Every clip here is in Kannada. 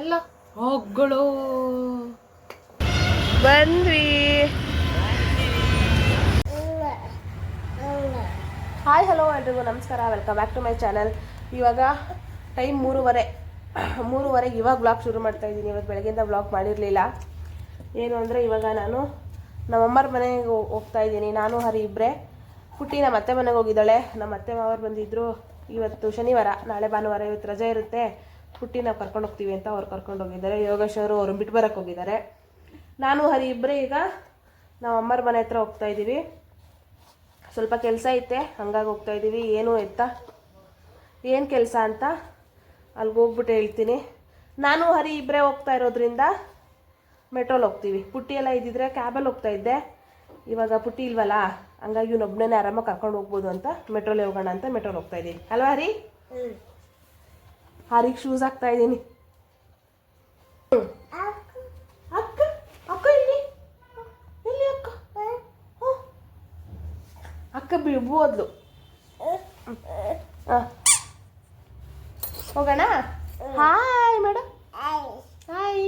ಎಲ್ಲ? ಹೋಗ್ಗಳು. ಬಂದ್ವಿ. ಹಾಯ್ ಹಲೋ ಎಲ್ರಿಗೂ ನಮಸ್ಕಾರ. Welcome back to my channel ಇವಾಗ ಟೈಮ್ ಮೂರುವರೆ. ಮೂರುವರೆಗೆ ಇವಾಗ ಬ್ಲಾಗ್ ಶುರು ಮಾಡ್ತಾ ಇದ್ದೀನಿ. ಇವತ್ತು ಬೆಳಗ್ಗೆಯಿಂದ ಬ್ಲಾಗ್ ಮಾಡಿರಲಿಲ್ಲ. ಏನು ಅಂದರೆ ಇವಾಗ ನಾನು ನಮ್ಮಮ್ಮರ ಮನೆಗೆ ಹೋಗ್ತಾ ಇದ್ದೀನಿ. ನಾನು ಹರಿ ಇಬ್ಬರೇ ಪುಟ್ಟಿ ನಮ್ಮ ಅತ್ತೆ ಮನೆಗೆ ಹೋಗಿದ್ದಾಳೆ. ನಮ್ಮ ಅತ್ತೆ ಮಾವರು ಬಂದಿದ್ದರು ಇವತ್ತು ಶನಿವಾರ. ನಾಳೆ ಭಾನುವಾರ ಇವತ್ತು ರಜೆ ಇರುತ್ತೆ. ಪುಟ್ಟಿ ನಾವು ಕರ್ಕೊಂಡು ಹೋಗ್ತೀವಿ ಅಂತ ಅವ್ರು ಕರ್ಕೊಂಡು ಹೋಗಿದ್ದಾರೆ. ಯೋಗೇಶ್ ಅವರು ಅವ್ರನ್ನ ಬಿಟ್ಟು ಬರೋಕ್ಕೆ ಹೋಗಿದ್ದಾರೆ. ನಾನು, ಹರಿ ಇಬ್ಬರೇ ಈಗ ನಾವು ಅಮ್ಮರ ಮನೆ ಹತ್ರ ಹೋಗ್ತಾ ಇದ್ದೀವಿ ಸ್ವಲ್ಪ ಕೆಲಸ ಐತೆ, ಹಂಗಾಗಿ ಹೋಗ್ತಾ ಇದ್ದೀವಿ ಏನು ಎತ್ತ ಏನು ಕೆಲಸ ಅಂತ ಅಲ್ಲಿಗೆ ಹೋಗ್ಬಿಟ್ಟು ಹೇಳ್ತೀನಿ. ನಾನು, ಹರಿ ಇಬ್ಬರೇ ಹೋಗ್ತಾ ಇರೋದ್ರಿಂದ ಮೆಟ್ರೋಲ್ ಹೋಗ್ತೀವಿ. ಪುಟ್ಟಿ ಎಲ್ಲ ಇದ್ದಿದ್ರೆ ಕ್ಯಾಬಲ್ಲಿ ಹೋಗ್ತಾ ಇದ್ದೆ. ಇವಾಗ ಪುಟ್ಟಿ ಇಲ್ವಲ್ಲ, ಹಂಗಾಗಿ ಇವನೊಬ್ಬನೇ ಆರಾಮಾಗಿ ಕರ್ಕೊಂಡು ಹೋಗ್ಬೋದು ಅಂತ ಮೆಟ್ರೋಲೇ ಹೋಗೋಣ ಅಂತ ಮೆಟ್ರೋಲ್ ಹೋಗ್ತಾ ಇದ್ದೀನಿ ಅಲ್ವಾ, ಹರಿ? ಹರಿಗೆ ಶೂಸ್ ಹಾಕ್ತಾ ಇದ್ದೀನಿ ಅಕ್ಕ ಅಕ್ಕ ಇಲ್ಲಿ ಎಲ್ಲಿ ಅಕ್ಕ ಅಕ್ಕ ಬಿಡ್ಬೋದ್ಲು. ಹೋಗೋಣ ಹಾಯ್ ಮೇಡಮ್ ಹಾಯ್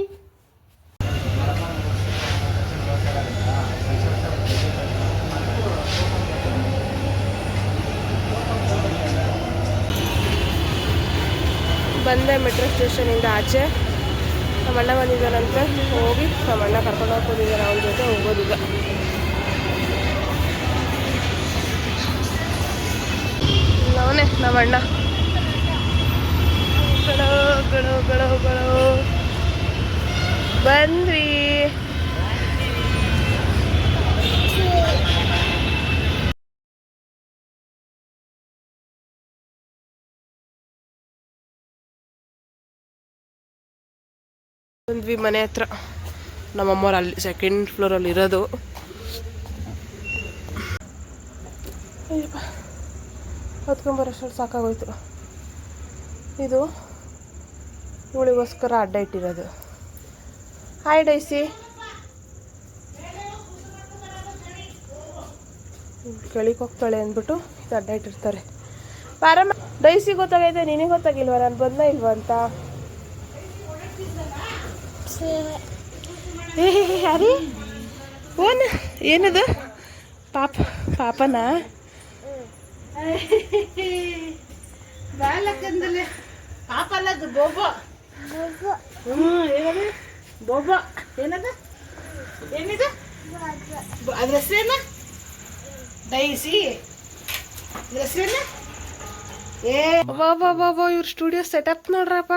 ಬಂದೆ ಮೆಟ್ರೋ ಸ್ಟೇಷನಿಂದ ಆಚೆ. ನಮ್ಮ ಅಣ್ಣ ಬಂದಿದ್ದಾನಂತೆ ಹೋಗಿ ನಮ್ಮ ಅಣ್ಣ ಕರ್ಕೊಂಡು ಹೋಗ್ಕೊಂಡಿದ್ದಾರೆ ಅವನ ಜೊತೆ ಹೋಗೋದೀಗ ಅವನೇ ನಮ್ಮ ಅಣ್ಣ ಗಡೋ ಗಡೋ ಗಡೋ ಗಳೋ ಬಂದ್ವಿ. ಬಂದ್ವಿ ಮನೆ ಹತ್ರ. ನಮ್ಮಮ್ಮವ್ರು ಅಲ್ಲಿ ಸೆಕೆಂಡ್ ಫ್ಲೋರಲ್ಲಿ ಇರೋದು. ಹೊತ್ಕೊಂಬರೋಷ್ಟು ಸಾಕಾಗೋಯ್ತು. ಇದು ಇವಳಿಗೋಸ್ಕರ ಅಡ್ಡ ಇಟ್ಟಿರೋದು. Hi daisy. ಕೆಳಿಗೆ ಹೋಗ್ತಾಳೆ ಅಂದ್ಬಿಟ್ಟು ಇದು ಅಡ್ಡ ಇಟ್ಟಿರ್ತಾರೆ. ಬಾರಮ್ಮ, ಡೈಸಿ ಗೊತ್ತಾಗೈತೆ, ನಿನಗೆ ಗೊತ್ತಾಗಿಲ್ವಾ? ನಾನು ಬಂದ ಇಲ್ವಾ ಅಂತ? ಏ ಯಾರಿ? ಓನ್ ಏನದು? ಪಾಪ ಪಾಪನ? ಬಾಲಕಂದಲೆ ಪಾಪ ಅಲ್ಲದು ಬೋಬೋ. ಹ್ಞೂ ಏನದು ಬೋಬೋ. ಏನದು? ಏನಿದು? ಅದ್ರ ಹೆಸ್ರೇನ? ಡೈಸಿ. ಅದ್ರ ಹೆಸ್ರೇನ? ಏ ಬಾಬಾ ಬಾಬಾ ಇವ್ರ ಸ್ಟುಡಿಯೋ ಸೆಟಪ್ ನೋಡ್ರಪ್ಪ.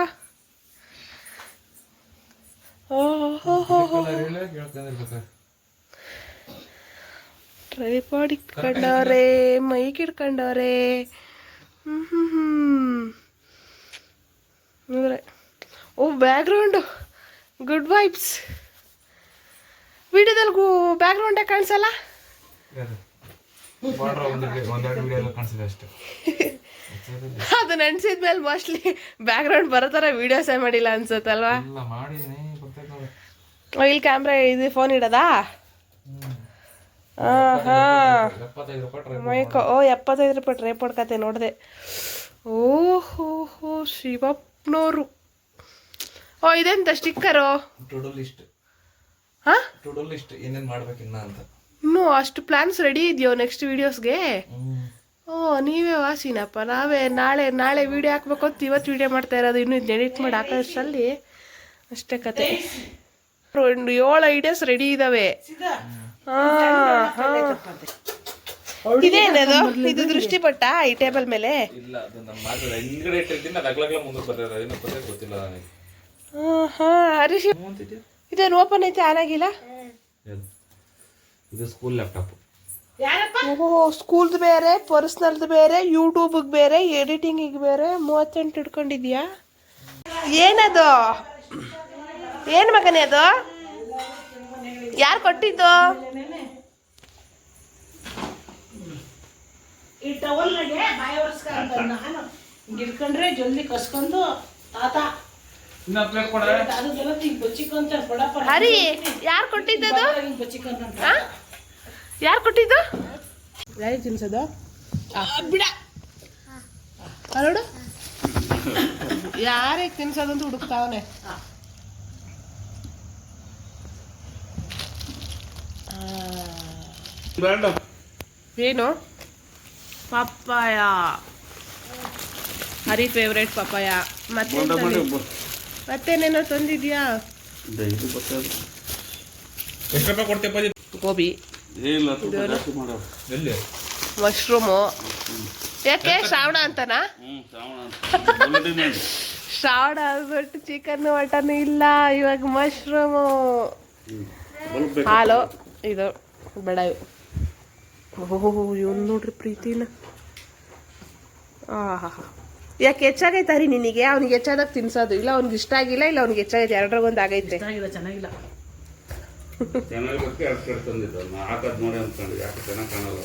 ಟ್ರೈಪಾಡ್ ಇಟ್ಕೊಂಡವ್ರೆ ಮೈಕ್ ಇಟ್ಕೊಂಡವ್ರೆ ಅಂದ್ರೆ ಓ ಬ್ಯಾಕ್ಗ್ರೌಂಡು ಗುಡ್ ವೈಬ್ಸ್ ವಿಡಿಯೋದಲ್ಲಿ ಕಾಣಿಸಲ್ಲ? ವಿಡಿಯೋ ಎಲ್ಲ ಕಾಣಿಸಿದೆ ಅಷ್ಟೇ. ಅದು ನೆನ್ಸಿದ್ಮೇಲೆ ಮೋಸ್ಟ್ಲಿ ಬ್ಯಾಕ್ಗ್ರೌಂಡ್ ಬರೋ ಥರ ವೀಡಿಯೋಸೇ ಮಾಡಿಲ್ಲ ಅನ್ಸುತ್ತಲ್ವಾ ಎಲ್ಲ ಮಾಡಿದ್ದೀನಿ ಗೊತ್ತಾಗ್ತದೆ ಓ, ಇಲ್ಲಿ ಕ್ಯಾಮ್ರಾ ಇದು ಫೋನ್ ಇಡೋದಾ? ಹಾಂ ಹಾಂ ಎಪ್ಪತ್ತೈದು ರೂಪಾಯಿ ಟ್ರೈ ಪಡ್ಕತ್ತೆ ಓ ಎಪ್ಪತ್ತೈದು ರೂಪಾಯಿ ಟ್ರೈಪಾಡ್ ಕತೆ ನೋಡಿದೆ. ಓಹೋ ಹೋ ಹೋ ಓ ಇದೆಂತ ಸ್ಟಿಕ್ಕರು ಹಾಂ? ಟು ಲಿಸ್ಟ್ ಏನೇನು ಮಾಡ್ಬೇಕಿನ್ನ ಅಂತ. ಇನ್ನೂ ಅಷ್ಟು ಪ್ಲ್ಯಾನ್ಸ್ ರೆಡಿ ಇದೆಯೋ ನೆಕ್ಸ್ಟ್ ವೀಡಿಯೋಸ್ಗೆ ಓ ನೀವೇ ವಾಸಿನಪ್ಪ ನಾವೇ ನಾಳೆ ನಾಳೆ ವಿಡಿಯೋ ಹಾಕ್ಬೇಕು ಅಂತ ಇವತ್ತು ವಿಡಿಯೋ ಮಾಡ್ತಾ ಇರೋದು ಇನ್ನೂ ಎಡಿಟ್ ಮಾಡಿ ಹಾಕೋಷ್ಟರಲ್ಲಿ ಅಷ್ಟೇ ಕತೆ. ಒಂದು ಏಳು ಐಡಿಯಾಸ್ ರೆಡಿ ಇದಾವೆ. ಇದೇನದು ಇದು ದೃಷ್ಟಿಪಟ್ಟ ಈ ಟೇಬಲ್ ಮೇಲೆ? ಹರೀಶ್ ಇದೇನು ಓಪನ್ ಐತೆ ಆನ್ ಆಗಿಲ್ಲ? ಇದು ಸ್ಕೂಲ್ ಲ್ಯಾಪ್ಟಾಪ್ ಯಾರಪ್ಪ? ಓಹೋ ಸ್ಕೂಲ್ದು ಬೇರೆ ಪರ್ಸ್ನಲ್ದು ಬೇರೆ ಯೂಟ್ಯೂಬಿಗೆ ಬೇರೆ ಎಡಿಟಿಂಗಿಗೆ ಬೇರೆ ಮೂವತ್ತೆಂಟು ಇಟ್ಕೊಂಡಿದ್ಯಾ? ಏನದು? ಏನು ಮಗನೇ ಅದು? ಯಾರು ಕೊಟ್ಟಿದ್ದು? ಈ ಟವಲ್ನಾಗೆ ಬಾಯಿ ಒರೆಸ್ಕೊಂತ ನಾನು ಹಿಂಗ್ ಹಿಡ್ಕೊಂಡ್ರೆ ಜಲ್ದಿ ಕಸ್ಕೊಂಡು ತಾತ. ಇನ್ನ ಪ್ಲೇಟ್ ಕೊಡ. ಅದಕ್ಕೆಲ್ಲ ಹಿಂಗ್ ಬಚ್ಚಿಕೊಂತ ಕೊಡಪ್ಪ. ಹರಿ ಯಾರು ಕೊಟ್ಟಿದ್ದದು ಹಿಂಗೆ ಬಚ್ಚಿಕೊಂತ ಯಾರು ಕೊಟ್ಟಿದ್ದು? ಯಾರಿಗೆ ತಿನ್ಸೋದು? ಬಿಡ. ನೋಡು. ಯಾರಿಗೆ ತಿನ್ಸೋದು ಅಂತ ಹುಡುಕ್ತಾವನೆ ಬೇಡ. ಏನು? ಪಪ್ಪಾಯ. ಹರಿ ಫೇವ್ರೇಟ್ ಪಪ್ಪಾಯ. ಮತ್ತೆ ಮತ್ತೇನೇನೋ ತಂದಿದ್ಯಾ? ಗೋಬಿ. ಮಶ್ರೂಮು. ಯಾಕೆ ಶ್ರಾವಣ ಅಂತನಾ? ಶ್ರಾವಣ ಆಗ್ಬಿಟ್ಟು ಚಿಕನ್ ಮಟನ್ ಇಲ್ಲ ಇವಾಗ ಮಶ್ರೂಮು. ಹಾಲು ಇದು ಬೇಡ ಓಹೋ ಇವನು ನೋಡ್ರಿ ಪ್ರೀತಿನ ಆಹಾ ಯಾಕೆ ಹೆಚ್ಚಾಗೈತಾ ರೀ ನಿನಗೆ ಅವ್ನಿಗೆ ಹೆಚ್ಚಾದಾಗ ತಿನ್ಸೋದು ಇಲ್ಲ ಅವ್ನಿಗೆ ಇಷ್ಟ ಆಗಿಲ್ಲ ಇಲ್ಲ ಅವ್ನಿಗೆ ಹೆಚ್ಚಾಗೈತೆ ಎರಡರಾಗೊಂದು ಆಗೈತೆ ಚೆನ್ನಾಗಿಲ್ಲ ಚೆನ್ನಾಗಿಲ್ಲ ಚೆನ್ನಾಗಿ ಹಾಕೋದು ನೋಡಿ ಅನ್ಕೊಂಡು ಯಾಕೆ ಚೆನ್ನಾಗಿ ಕಾಣಲ್ಲ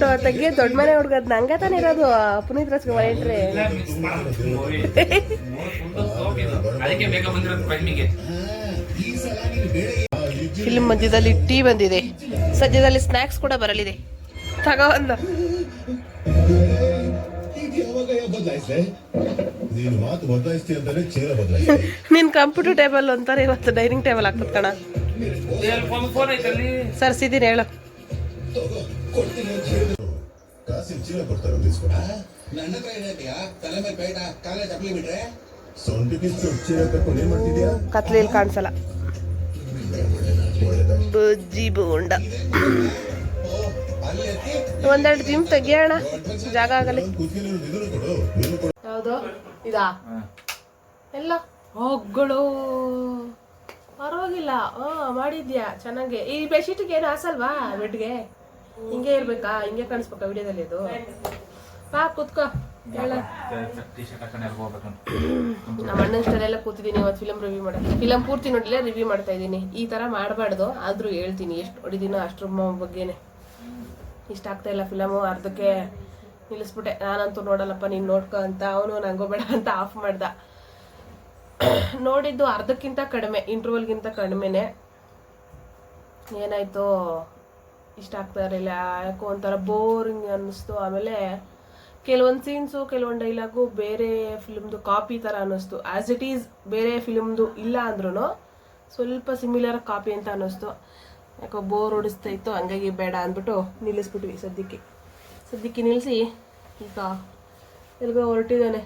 ಕಟ್ಕೊಂಡು ತೆಗಿ ದೊಡ್ಡ ಮನೆ ಹುಡ್ಗದ್ ನಂಗೆ ತಾನೇ ಇರೋದು ಪುನೀತ್ ಬಂದಿರೋದು ಟೈಮಿಗೆ ಫಿಲ್ಮ್ ಮಧ್ಯದಲ್ಲಿ ಟೀ ಬಂದಿದೆ. ಸದ್ಯದಲ್ಲಿ ಸ್ನ್ಯಾಕ್ಸ್ ಕೂಡ ಬರಲಿದೆ. ತಗೋ ಒಂದು. ನೀನು ಕಂಪ್ಯೂಟರ್ ಟೇಬಲ್ ಅಂತಾರೆ ಇವತ್ತು ಡೈನಿಂಗ್ ಟೇಬಲ್ ಆಗ್ತದ ಕಣ. ಫೋನ್ ಐತಲ್ಲಿ? ಸರ್ ಸಿದ್ದೀನಿ ಹೇಳು. ಕೊಡ್ತೀನಿ ಅಂತ ಹೇಳಿದ್ರು. ಕಾಸಿನ ಚೀಲ ಕೊಡ್ತಾರೆ ತಿಳಿಸ್ಕೊಡ ನನ್ನ ಹತ್ರ ಏನೈತಿಯಾ ತಲೆ ಮೇಲೆ ಪೇಟ ಕಾಲ ಚಪ್ಪಲಿ ಬಿಟ್ರೆ? ಸೊಂಟಿ ಕಿತ್ತು ಚೀಲ ಕಟ್ಕೊಂಡು ಏನ್ ಮಾಡ್ತಿದ್ಯಾ? ಕತ್ಲೆಯಲ್ಲಿ ಕಾಣಿಸಲ್ಲ. ಬಜ್ಜಿ ಬೋಂಡ. ಒಂದೆರಡು ಜಿಮ್ ತೆಗಿಯೋಣ. ಜಾಗ ಆಗಲಿ. ಹೌದು ಯಾವುದು? ಇದಾ? ಎಲ್ಲ? ಹೋಗ್ಗಳು ಪರವಾಗಿಲ್ಲ. ಹಾ ಮಾಡಿದ್ಯಾ? ಚೆನ್ನಾಗಿ. ಈ ಬೆಡ್ಶೀಟ್ಗೆ ಏನು ಹಾಸಲ್ವಾ ಬೆಡ್ಗೆ? ಹಿಂಗೆ ಇರ್ಬೇಕಾ? ಹಿಂಗೆ ಕಾಣಿಸ್ಬೇಕಾ ವಿಡಿಯೋದಲ್ಲಿ ಇದು? ಬಾ ಕೂತ್ಕೋ. ನಮ್ಮ ಅಣ್ಣನ ಸ್ಟೈಲೆಲ್ಲ ಕೂತಿದ್ದೀನಿ, ಇವತ್ತು ಫಿಲಮ್ ರಿವ್ಯೂ ಮಾಡಿ ಫಿಲಮ್ ಪೂರ್ತಿ ನೋಡಿಲ್ಲ ರಿವ್ಯೂ ಮಾಡ್ತಾ ಇದ್ದೀನಿ. ಈ ಥರ ಮಾಡಬಾರ್ದು, ಆದರೂ ಹೇಳ್ತೀನಿ. ಎಷ್ಟು ಹೊಡಿದಿನೋ ಅಷ್ಟ್ರ ಬಗ್ಗೆನೆ. ಇಷ್ಟ ಆಗ್ತಾ ಇಲ್ಲ ಫಿಲಮು ಅರ್ಧಕ್ಕೆ ನಿಲ್ಲಿಸ್ಬಿಟ್ಟೆ. ನಾನಂತೂ ನೋಡಲ್ಲಪ್ಪ, ನೀನು ನೋಡ್ಕೊ ಅಂತ. ಅವನು ನಂಗೋ ಬೇಡ ಅಂತ ಆಫ್ ಮಾಡ್ದ. ನೋಡಿದ್ದು ಅರ್ಧಕ್ಕಿಂತ ಕಡಿಮೆ ಇಂಟರ್ವಲ್ಗಿಂತ ಕಡಿಮೆನೆ. ಏನಾಯ್ತು? ಇಷ್ಟ ಆಗ್ತಾ ಇರಲಿಲ್ಲ ಯಾಕೋ ಒಂಥರ ಬೋರಿಂಗ್ ಅನ್ನಿಸ್ತು. ಆಮೇಲೆ ಕೆಲವೊಂದು ಸೀನ್ಸು ಕೆಲವೊಂದು ಡೈಲಾಗು ಬೇರೆ ಫಿಲ್ಮ್ದು ಕಾಪಿ ಥರ ಅನ್ನಿಸ್ತು. ಆ್ಯಸ್ ಇಟ್ ಈಸ್ ಬೇರೆ ಫಿಲ್ಮ್ದು ಇಲ್ಲ ಅಂದ್ರೂ ಸ್ವಲ್ಪ ಸಿಮಿಲರ್ ಕಾಪಿ ಅಂತ ಅನ್ನಿಸ್ತು. ಯಾಕೋ ಬೋರ್ ಹೊಡಿಸ್ತಾ ಇತ್ತು ಹಂಗಾಗಿ ಬೇಡ ಅಂದ್ಬಿಟ್ಟು ನಿಲ್ಲಿಸ್ಬಿಟ್ವಿ ಸದ್ಯಕ್ಕೆ. ಸದ್ಯಕ್ಕೆ ನಿಲ್ಲಿಸಿ ಈಗ ಎಲ್ಗೋ ಹೊರಟಿದ್ದಾನೆ.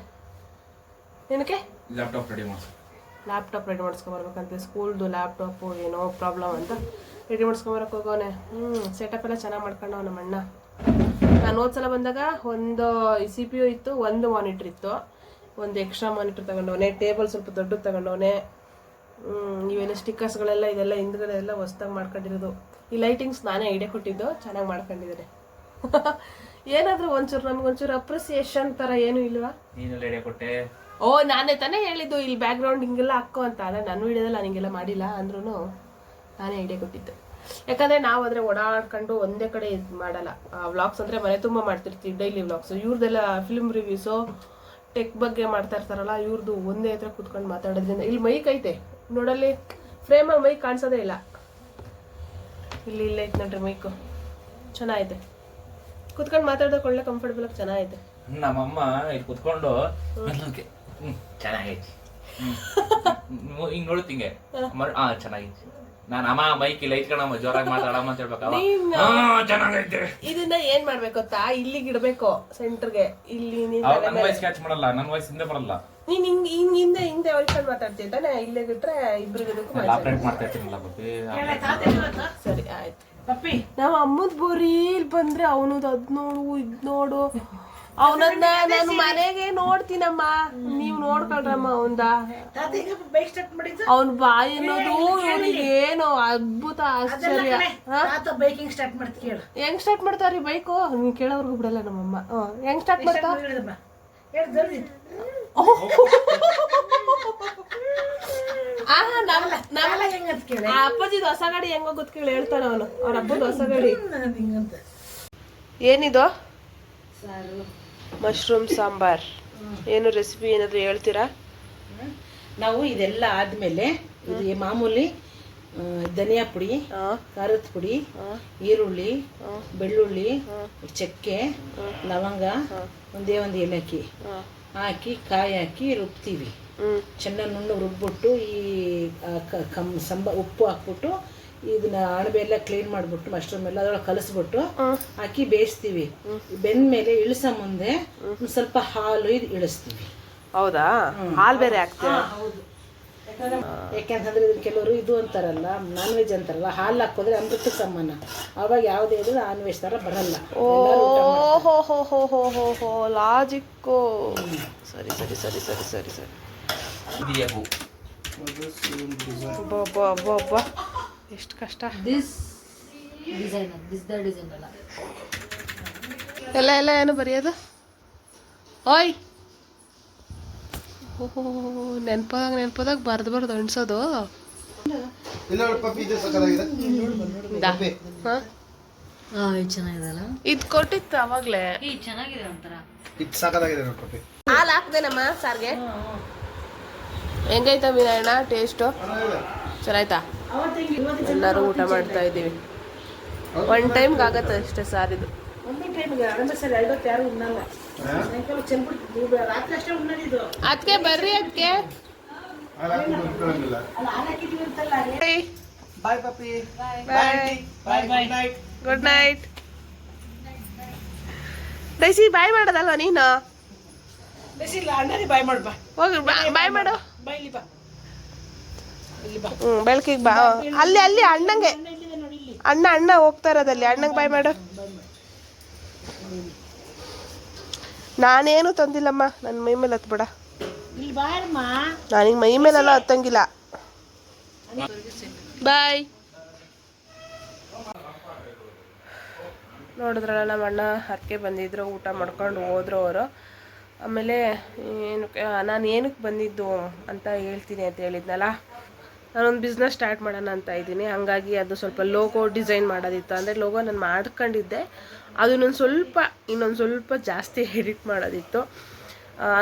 ಏನಕ್ಕೆ? ಲ್ಯಾಪ್ಟಾಪ್ ರೆಡಿ ಮಾಡಿಸ್. ಲ್ಯಾಪ್ಟಾಪ್ ರೆಡಿ ಮಾಡಿಸ್ಕೊಂಬರ್ಬೇಕಂತೆ. ಸ್ಕೂಲ್ದು ಲ್ಯಾಪ್ಟಾಪು ಏನೋ ಪ್ರಾಬ್ಲಮ್ ಅಂತ. ರೆಡಿ ಮಾಡಿಸ್ಕೊಂಬರಕ್ಕೆ ಹೋಗೋನೆ. ಹ್ಞೂ ಸೆಟಪ್ ಎಲ್ಲ ಚೆನ್ನಾಗಿ ಮಾಡ್ಕೊಂಡವ ನಮ್ಮ ಅಣ್ಣ ನಾನು ಹೋದ್ಸಲ ಬಂದಾಗ ಒಂದು ಸಿ ಪಿ ಯು ಇತ್ತು ಒಂದು ಮಾನಿಟ್ರ್ ಇತ್ತು. ಒಂದು ಎಕ್ಸ್ಟ್ರಾ ಮಾನಿಟ್ರ್ ತಗೊಂಡವನೆ ಟೇಬಲ್ ಸ್ವಲ್ಪ ದೊಡ್ಡದು ತಗೊಂಡವನೆ. ಇವೆಲ್ಲ ಸ್ಟಿಕ್ಕರ್ಸ್ಗಳೆಲ್ಲ ಇದೆಲ್ಲ ಹಿಂದ್ಗಡೆ ಎಲ್ಲ ಹೊಸ್ದಾಗಿ ಮಾಡ್ಕೊಂಡಿರೋದು. ಈ ಲೈಟಿಂಗ್ಸ್ ನಾನೇ ಐಡಿಯಾ ಕೊಟ್ಟಿದ್ದು ಚೆನ್ನಾಗಿ ಮಾಡ್ಕೊಂಡಿದ್ದಾರೆ ಏನಾದರೂ ಒಂಚೂರು ನಮ್ಗೊಂಚೂರು ಅಪ್ರಿಸಿಯೇಷನ್ ಥರ ಏನೂ ಇಲ್ವಾ? ಕೊಟ್ಟೆ. ಓ ನಾನೇ ತಾನೇ ಹೇಳಿದ್ದು ಇಲ್ಲಿ ಬ್ಯಾಕ್ ಗ್ರೌಂಡ್ ಹಿಂಗೆಲ್ಲ ಹಾಕೋ ಅಂತ. ಅಲ್ಲ ನನ್ನ ವಿಡಿಯೋದಲ್ಲಿ ನಾನು ಹಿಂಗೆಲ್ಲ ಮಾಡಿಲ್ಲ ಅಂದ್ರೂ ನಾನೇ ಐಡಿಯಾ ಕೊಟ್ಟಿದ್ದು ಯಾಕಂದ್ರೆ ನಾವು ಆದ್ರೆ ಓಡಾಡ್ಕೊಂಡು ಒಂದೇ ಕಡೆ ಇದ್ ಮಾಡಲ್ಲ ವ್ಲಾಗ್ಸ್ ಅಂದ್ರೆ ಮನೆ ತುಂಬ ಮಾಡ್ತಿರ್ತೀವಿ ಡೈಲಿ ವ್ಲಾಗ್ಸ್ ಇವ್ರದ್ದೆಲ್ಲ ಫಿಲ್ಮ್ ರಿವ್ಯೂಸು ಟೆಕ್ ಬಗ್ಗೆ ಮಾಡ್ತಾ ಇರ್ತಾರಲ್ಲ ಇವ್ರದ್ದು ಒಂದೇ ಹತ್ರ ಕುತ್ಕೊಂಡು ಮಾತಾಡೋದ್ರಿಂದ ಇಲ್ಲಿ ಮೈಕ್ ಐತೆ ನೋಡಲ್ಲಿ ಫ್ರೇಮಲ್ಲಿ ಮೈಕ್ ಕಾಣಿಸೋದೇ ಇಲ್ಲ ಇಲ್ಲಿ ಇಲ್ಲ ಐತೆ ನೋಡ್ರಿ ಮೈಕು ಚೆನ್ನಾಗೈತೆ ಕುತ್ಕೊಂಡು ಮಾತಾಡೋದಕ್ಕೆ ಒಳ್ಳೆ ಕಂಫರ್ಟಬಲ್ ಆಗಿ ಚೆನ್ನಾಗೈತೆ ನಮ್ಮಮ್ಮ ಇಲ್ಲಿ ಕುತ್ಕೊಂಡು ಚೆನ್ನಾಗೈತಿ ಹಿಂಗ್ ನೋಡುತ್ತೆ ಹಿಂಗೆ ಮರ್- ಆ ಚೆನ್ನಾಗೈತಿ ನಾನು ಅಮ್ಮ ಮೈಕ್ ಇಲ್ಲ ಇಟ್ಕೊಂಡಮ್ಮ ಜೋರಾಗಿ ಮಾತಾಡಮ್ಮ ಅಂತ ಹೇಳ್ಬೇಕು. ಅವ ನೀನು- ಹಾ ಚೆನ್ನಾಗೈತೆ. ಇದನ್ನ ಏನ್ ಮಾಡ್ಬೇಕು ತಾ ಇಲ್ಲಿಗೆ ಇಡ್ಬೇಕು ಸೆಂಟರ್ಗೆ ಇಲ್ಲಿ ನೀನ್ ಅವ್ರು ನನ್ನ ವಯಸ್ಸು ವಾಯ್ಸ್ ಕ್ಯಾಚ್ ಮಾಡಲ್ಲ ನನ್ನ ವಾಯ್ಸ್ ಹಿಂದೆ ಬರಲ್ಲ. ನೀನ್ ಹಿಂಗ್ ಹಿಂಗ್ ಹಿಂದೆ ಹಿಂದೆ ಹೊಯ್ಕೊಂಡು ಮಾತಾಡ್ತೀಯ ತಾನೆ? ಇಲ್ಲೇ ಬಿಟ್ರೆ ಇಬ್ರಿಗದಕ್ಕೂ ಆಪರೇಟ್ ಮಾಡ್ತಾ ಇರ್ತೀನಲ್ಲ ಬಪ್ಪಿ ಸರಿ ಆಯ್ತು. ಪಪ್ಪಿ ನಾವ್ ಅಮ್ಮದ್ ಬೋರಿ ಇಲ್ಲಿ ಬಂದ್ರೆ ಅವನದು ಅದ್ ನೋಡು ಇದ್ ನೋಡು ಅವನನ್ನ ನಾನು ಮನೆಗೆ ನೋಡ್ತೀನಮ್ಮ. ನೀವು ನೋಡ್ಕೊಳ್ರಮ್ಮ ಅವಂದ. ಅವನ್ ಬಾಯಿ ಅನ್ನೋದು ಇವ್ನಿಗೆ ಏನು ಅದ್ಭುತ ಆಶ್ಚರ್ಯ. ಬೈಕಿಂಗ್ ಸ್ಟಾರ್ಟ್ ಮಾಡ್ತಿ ಕೇಳು. ಹೆಂಗ್ ಸ್ಟಾರ್ಟ್ ಮಾಡ್ತಾರಿ ಬೈಕು ನೀನ್ ಕೇಳೋರ್ಗು ಬಿಡಲ್ಲ ನಮ್ಮಮ್ಮ. ಹೆಂಗ್ ಸ್ಟಾರ್ಟ್ ಮಾಡ್ತಾ? ಹೇಳಿದಮ್ಮ ಹೇಳು ಜಲ್ದಿ. ಆ ನಮ್ಮ ನಮ್ಮ ಕಾಲ ಹೆಂಗಂತ ಕೇಳಿ? ಆ ಅಪ್ಪಾಜಿದು ಹೊಸ ಗಾಡಿ ಹೆಂಗೋ ಗೊತ್ತೇಳಿ ಹೇಳ್ತಾನೆ ಅವನು. ಅವ್ರ ಅಪ್ಪದ ಹೊಸ ಗಾಡಿ. ಏನಿದು? ಸಾರು. ಮಶ್ರೂಮ್ ಸಾಂಬಾರ್. ಏನು ರೆಸಿಪಿ ಏನಾದರೂ ಹೇಳ್ತೀರಾ? ನಾವು ಇದೆಲ್ಲ ಆದಮೇಲೆ ಇದು ಮಾಮೂಲಿ ಧನಿಯಾ ಪುಡಿ ಖಾರದ ಪುಡಿ ಈರುಳ್ಳಿ ಬೆಳ್ಳುಳ್ಳಿ ಚಕ್ಕೆ ಲವಂಗ ಒಂದೇ ಒಂದು ಏಲಕ್ಕಿ ಹಾಕಿ ಕಾಯಿ ಹಾಕಿ ರುಬ್ತೀವಿ. ಚೆನ್ನಾಗಿ ನುಣ್ಣು ರುಬ್ಬಿಟ್ಟು ಈ ಕಮ್ ಸಂಬ ಉಪ್ಪು ಹಾಕ್ಬಿಟ್ಟು ಇದನ್ನ ಅಣಬೆ ಎಲ್ಲ ಕ್ಲೀನ್ ಮಾಡ್ಬಿಟ್ಟು ಮಶ್ರೂಮ್ ಎಲ್ಲ ಅದ್ರೊಳಗೆ ಕಲಸ್ಬಿಟ್ಟು ಹಾಕಿ ಬೇಯಿಸ್ತೀವಿ. ಬೆಂದ ಮೇಲೆ ಇಳಿಸೋ ಮುಂದೆ ಒಂದ್ ಸ್ವಲ್ಪ ಹಾಲು ಇದು ಇಳಿಸ್ತೀವಿ. ಹೌದಾ? ಹಾಲು ಬೇರೆ ಹಾಕ್ತೀವಿ ಹೌದು. ಯಾಕೆಂತಂದ್ರೆ ಇದನ್ನ ಕೆಲವರು ಇದು ಅಂತಾರಲ್ಲ ನಾನ್ ವೆಜ್ ಅಂತಾರಲ್ಲ ಹಾಲು ಹಾಕೋದ್ರೆ ಅಮೃತ ಸಮಾನ. ಅವಾಗ ಯಾವುದೇ ಇದ್ರೆ ನಾನ್ ವೆಜ್ ತರ ಬರಲ್ಲ. ಓಹೋ ಹೋ ಹೋ ಹೋ ಹೋ ಹೋ ಹೋ ಲಾಜಿಕ್ಕು ಸರಿ ಸರಿ ಸರಿ ಸರಿ ಸರಿ ಸರಿ. ಬಾ ಬಾ ಅಬ್ಬಬ್ಬಬ್ಬಬ್ಬ ಎಷ್ಟು ಕಷ್ಟ. This design this the design ಅಲ್ಲ. ಎಲ್ಲ ಎಲ್ಲ ಏನು ಬರೆಯೋದು? ಓಯ್! ಓಹೋ ನೆನ್ಪದಾಗ ನೆನ್ಪದಾಗ ಬರ್ದು ಬರ್ದು ಅಣಿಸೋದು ದಾ. ಹಾ? ಆ ಇದು ಇದ್ ಕೊಟ್ಟಿತ್ತು ಅವಾಗ್ಲೇ. ಈ ಚೆನ್ನಾಗಿದೆ ಒಂಥರ. ಹಾಲು ಹಾಕ್ದೇನಮ್ಮ ಸಾರ್ಗೆ? ಹೆಂಗೈತ ಮೀನಣ್ಣ ಟೇಸ್ಟು ಚೆನ್ನಾಯ್ತಾ? ಎಲ್ಲರೂ ಊಟ ಮಾಡ್ತಾ ಇದ್ದೀವಿ. ಒನ್ ಟೈಮ್ಗೆ ಆಗತ್ತೆ ಅಷ್ಟೇ ಸಾರ್ ಇದು. ಅದಕ್ಕೆ ಬರ್ರಿ ಅದಕ್ಕೆ ಅಲ್ಲ ಹಾಲು ಅಂತಲ್ಲ ಬಾಯ್ ಪಪ್ಪಿ ಬಾಯ್ ಬಾಯ್ ಗುಡ್ ನೈಟ್ ದೈಸಿ ಬಾಯ್ ಮಾಡೋದಲ್ವಾ ನೀನು? ಇಲ್ಲ ಅಣ್ಣನೇ ಬಾಯ್ ಮಾಡು ಬಾ. ಹೋಗಿ ಬಾಯ್ ಮಾಡು. ಬಾ ಇಲ್ಲಿ ಬಾ ಇಲ್ಲಿ ಬಾ. ಹ್ಞೂ ಬೆಳಕಿಗೆ ಬಾ. ಅಲ್ಲಿ ಅಲ್ಲಿ ಅಣ್ಣಂಗೆ. ಅಣ್ಣ ಅಣ್ಣ ಹೋಗ್ತಾ ಇರೋದಲ್ಲಿ. ಅಣ್ಣಂಗೆ ಬಾಯ್ ಮಾಡು. ನಾನೇನು ತಂದಿಲ್ಲಮ್ಮ. ನನ್ನ ಮೈ ಮೇಲೆ ಹತ್ಬೇಡ. ನಾನೀಗ ಮೈ ಮೇಲೆಲ್ಲ ಹತ್ತಂಗಿಲ್ಲ. ಬಾಯ್. ನೋಡಿದ್ರಲ್ಲ ನಮ್ಮ ಅಣ್ಣ ಹರಕೆ ಬಂದಿದ್ರು ಊಟ ಮಾಡ್ಕೊಂಡು ಹೋದ್ರು ಅವರು. ಆಮೇಲೆ ಏನು ನಾನು ಏನಕ್ಕೆ ಬಂದಿದ್ದು ಅಂತ ಹೇಳ್ತೀನಿ ಅಂತ ಹೇಳಿದ್ನಲ್ಲ? ನಾನೊಂದು ಬಿಸ್ನೆಸ್ ಸ್ಟಾರ್ಟ್ ಮಾಡೋಣ ಅಂತ ಇದ್ದೀನಿ. ಹಾಗಾಗಿ ಅದು ಸ್ವಲ್ಪ ಲೋಗೋ ಡಿಸೈನ್ ಮಾಡೋದಿತ್ತು. ಅಂದರೆ ಲೋಗೋ ನಾನು ಮಾಡ್ಕೊಂಡಿದ್ದೆ. ಅದು ಇನ್ನೊಂದು ಸ್ವಲ್ಪ ಇನ್ನೊಂದು ಸ್ವಲ್ಪ ಜಾಸ್ತಿ ಎಡಿಟ್ ಮಾಡೋದಿತ್ತು.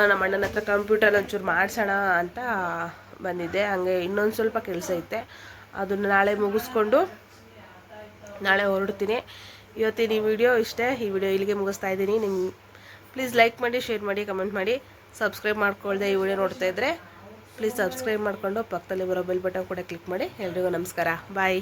ನಮ್ಮ ಅಣ್ಣನ ಹತ್ರ ಕಂಪ್ಯೂಟರ್ ಒಂಚೂರು ಮಾಡಿಸೋಣ ಅಂತ ಬಂದಿದ್ದೆ. ಹಂಗೆ ಇನ್ನೊಂದು ಸ್ವಲ್ಪ ಕೆಲಸ ಐತೆ. ಅದನ್ನು ನಾಳೆ ಮುಗಿಸ್ಕೊಂಡು ನಾಳೆ ಹೊರಡ್ತೀನಿ. ಇವತ್ತಿನ ಈ ವಿಡಿಯೋ ಇಷ್ಟೇ. ಈ ವಿಡಿಯೋ ಇಲ್ಲಿಗೆ ಮುಗಿಸ್ತಾ ಇದ್ದೀನಿ. ನಿಮ್ಮ ಪ್ಲೀಸ್ ಲೈಕ್ ಮಾಡಿ ಶೇರ್ ಮಾಡಿ ಕಮೆಂಟ್ ಮಾಡಿ. ಸಬ್ಸ್ಕ್ರೈಬ್ ಮಾಡ್ಕೊಳ್ದೆ ಈ ವಿಡಿಯೋ ನೋಡ್ತಾ ಇದ್ದರೆ ಪ್ಲೀಸ್ ಸಬ್ಸ್ಕ್ರೈಬ್ ಮಾಡಿಕೊಂಡು ಪಕ್ಕದಲ್ಲಿ ಬರೋ ಬೆಲ್ ಬಟನ್ ಕೂಡ ಕ್ಲಿಕ್ ಮಾಡಿ ಎಲ್ರಿಗೂ ನಮಸ್ಕಾರ. ಬಾಯ್